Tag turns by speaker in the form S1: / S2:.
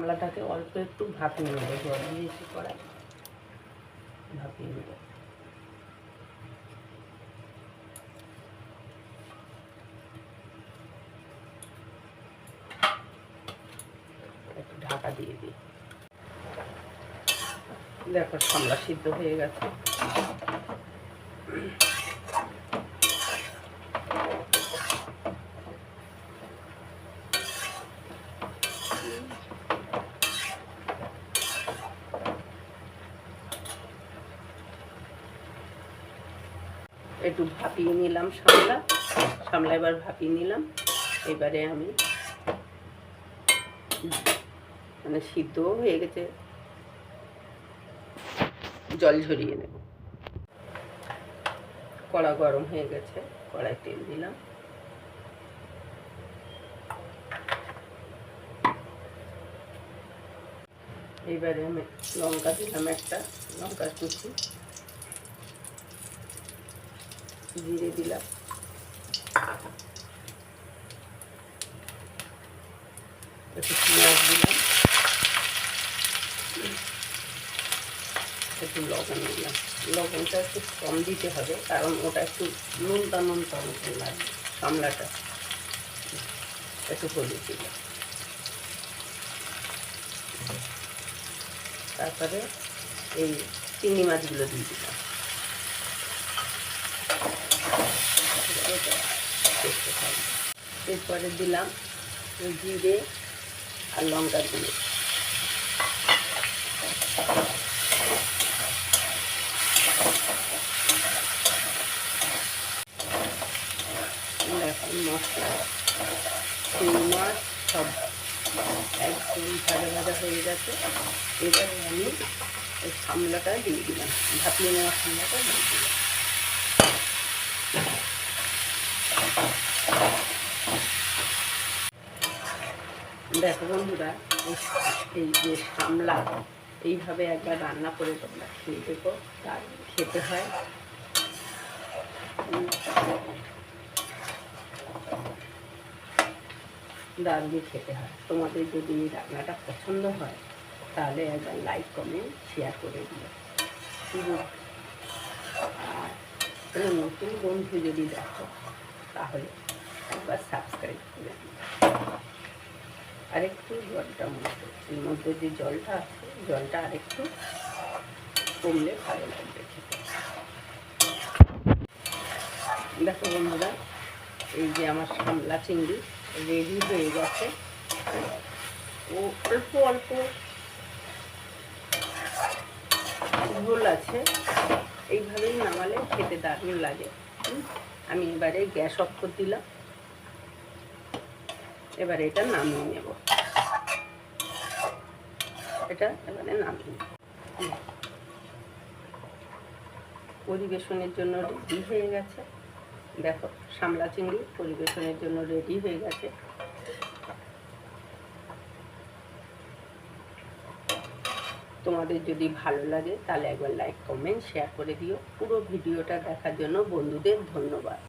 S1: সামলাটাকে অল্প একটু ভাপিয়ে নেব, জল দিয়ে দিয়েছি কড়াই। ভাপিয়ে নেব। একটু ঢাকা দিয়ে দিই। দেখো, সামলা সিদ্ধ হয়ে গেছে। একটু ভাপিয়ে নিলাম সামলা। সামলা এবার ভাপিয়ে নিলাম। এবারে আমি মানে সিদ্ধও হয়ে গেছে। জল ঝরিয়ে নেব। কড়া গরম হয়ে গেছে কড়াই তেল দিলাম। এইবারে আমি লঙ্কা দিলাম একটা লঙ্কা কুচি। জিরে দিলাম। একটু পেঁয়াজ দিলাম। একটু লবণ দিলাম। লবণটা একটু কম দিতে হবে, কারণ ওটা একটু নুনটা নুনটা মতন লাগবে সামলাটা একটু হলুদ দিলাম। তারপরে এই চিংড়ি মাছগুলো দিয়ে দিলাম। এরপরে দিলাম জিরে আর লঙ্কা চিংড়ি মাছ ভাজা হয়ে গেছে। এবারে আমি ওই সামলাটা দিয়ে দিলাম, ভাপিয়ে নেওয়া সামলাটা দিয়ে দিলাম। দেখো বন্ধুরা এই- যে সামলা, এইভাবে একবার রান্না করে তোমরা খেয়ে দেখো তার খেতে হয়। দারুণ খেতে হয়। তোমাদের যদি এই রান্নাটা পছন্দ হয়, তাহলে একবার লাইক কমেন্ট শেয়ার করে দিও। আর নতুন বন্ধু যদি দেখো, তাহলে একবার সাবস্ক্রাইব করে দিও। আরেকটু জলটা মতো এর মধ্যে যে জলটা আছে, জলটা আরেকটু কমলে ভালো লাগবে খেতে। দেখো বন্ধুরা, এই যে আমার সামলা চিংড়ি রেডি হয়ে গেছে। ও অল্প অল্প ঝোল আছে, এইভাবেই নামালে খেতে দারুণ লাগে। আমি এবারে গ্যাস অফ করে দিলাম। এবারে এটা নামিয়ে নেব। এটা এবারে নামিয়ে। পরিবেশনের জন্য রেডি হয়ে গেছে। দেখো, সামলা চিংড়ি পরিবেশনের জন্য রেডি হয়ে গেছে। তোমাদের যদি ভালো লাগে, তাহলে একবার লাইক কমেন্ট শেয়ার করে দিও। পুরো ভিডিওটা দেখার জন্য বন্ধুদের ধন্যবাদ।